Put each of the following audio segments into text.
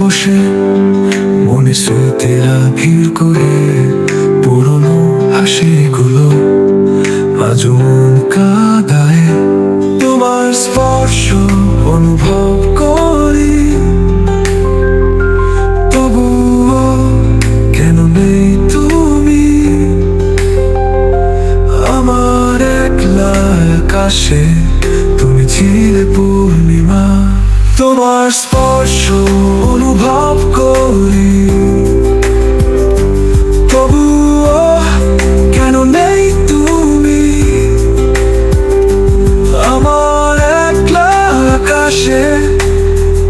বসে মনে স্মৃতিরা ভিড় করে পুরনো হাসিগুলো আজ মন কাদায়। তোমার স্পর্শ অনুভব করি। তবুও কেন নেই তুমি? আমার একলা আকাশে তুমি ছিলে পূর্ণিমা। তোমার স্পর্শ অনুভব করি। তবুও কেন নেই তুমি? আমার একলা আকাশে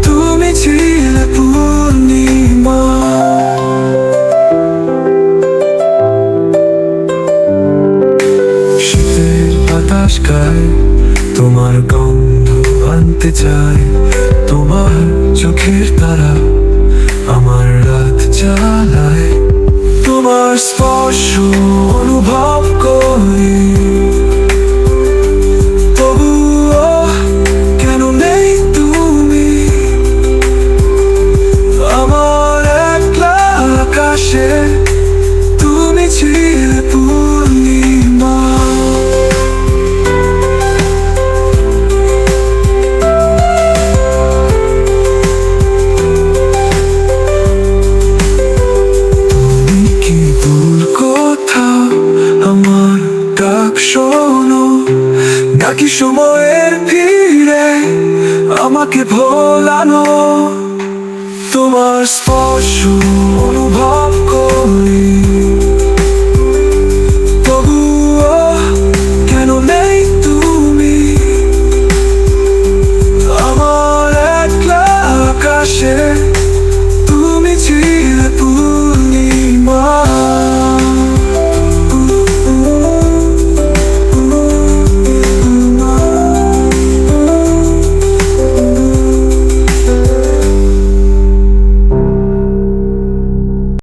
তুমি ছিলে পূর্ণিমা। শীতের বাতাস গায় তোমার গন্ধ আনতে চাই তোমার চোখের তারা আমার রাত জ্বালায়। তোমার স্পর্শ অনুভব করি শোনো নাকি সময়ের ভিড়ে আমাকে ভোলানো? তোমার স্পর্শ অনুভব করি